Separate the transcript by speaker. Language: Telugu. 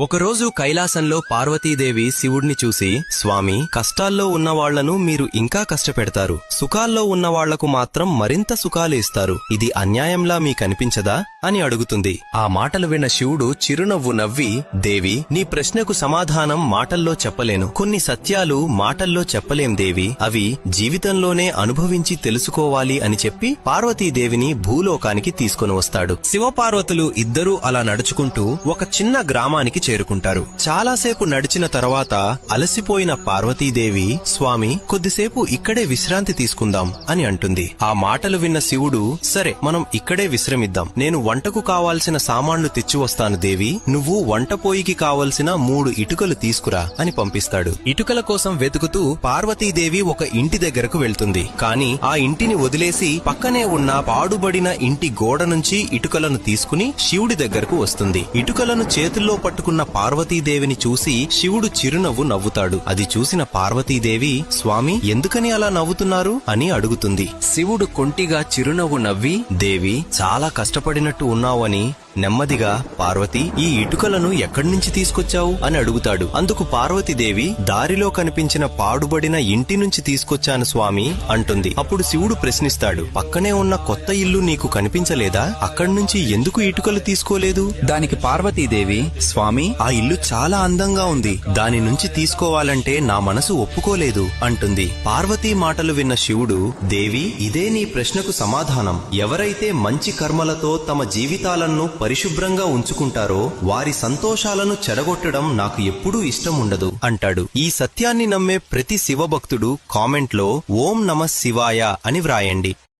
Speaker 1: ఒకరోజు కైలాసంలో పార్వతీదేవి శివుడిని చూసి స్వామి కష్టాల్లో ఉన్నవాళ్ళను మీరు ఇంకా కష్టపెడతారు. సుఖాల్లో ఉన్నవాళ్ళకు మాత్రం మరింత సుఖాలు ఇస్తారు. ఇది అన్యాయంలా మీకనిపించదా అని అడుగుతుంది. ఆ మాటలు విన్న శివుడు చిరునవ్వు నవ్వి దేవి నీ ప్రశ్నకు సమాధానం మాటల్లో చెప్పలేను. కొన్ని సత్యాలు మాటల్లో చెప్పలేం దేవి. అవి జీవితంలోనే అనుభవించి తెలుసుకోవాలి అని చెప్పి పార్వతీదేవిని భూలోకానికి తీసుకొని వస్తాడు. శివపార్వతులు ఇద్దరూ అలా నడుచుకుంటూ ఒక చిన్న గ్రామానికి చేరుకుంటారు. చాలాసేపు నడిచిన తర్వాత అలసిపోయిన పార్వతీదేవి స్వామి కొద్దిసేపు ఇక్కడే విశ్రాంతి తీసుకుందాం అని అంటుంది. ఆ మాటలు విన్న శివుడు సరే మనం ఇక్కడే విశ్రమిద్దాం. నేను వంటకు కావాల్సిన సామాన్లు తెచ్చి వస్తాను దేవి. నువ్వు వంట పోయికి కావలసిన మూడు ఇటుకలు తీసుకురా అని పంపిస్తాడు. ఇటుకల కోసం వెతుకుతూ పార్వతీదేవి ఒక ఇంటి దగ్గరకు వెళ్తుంది. కాని ఆ ఇంటిని వదిలేసి పక్కనే ఉన్న పాడుబడిన ఇంటి గోడ నుంచి ఇటుకలను తీసుకుని శివుడి దగ్గరకు వస్తుంది. ఇటుకలను చేతుల్లో పట్టుకున్న పార్వతీదేవిని చూసి శివుడు చిరునవ్వు నవ్వుతాడు. అది చూసిన పార్వతీదేవి స్వామి ఎందుకని అలా నవ్వుతున్నారు? అని అడుగుతుంది. శివుడు కొంటిగా చిరునవ్వు నవ్వి దేవి చాలా కష్టపడినట్టు ఉన్నావని నెమ్మదిగా పార్వతి ఈ ఇటుకలను ఎక్కడి నుంచి తీసుకొచ్చావు? అని అడుగుతాడు. అందుకు పార్వతీదేవి దారిలో కనిపించిన పాడుబడిన ఇంటి నుంచి తీసుకొచ్చాను స్వామి అంటుంది. అప్పుడు శివుడు ప్రశ్నిస్తాడు. పక్కనే ఉన్న కొత్త ఇల్లు నీకు కనిపించలేదా? అక్కడి నుంచి ఎందుకు ఇటుకలు తీసుకోలేదు? దానికి పార్వతీదేవి స్వామి ఆ ఇల్లు చాలా అందంగా ఉంది. దాని నుంచి తీసుకోవాలంటే నా మనసు ఒప్పుకోలేదు అంటుంది. పార్వతీ మాటలు విన్న శివుడు దేవి ఇదే నీ ప్రశ్నకు సమాధానం. ఎవరైతే మంచి కర్మలతో తమ జీవితాలను పరిశుభ్రంగా ఉంచుకుంటారో వారి సంతోషాలను చెడగొట్టడం నాకు ఎప్పుడూ ఇష్టం ఉండదు అంటాడు. ఈ సత్యాన్ని నమ్మే ప్రతి శివభక్తుడు కామెంట్లో ఓం నమ శివాయ అని వ్రాయండి.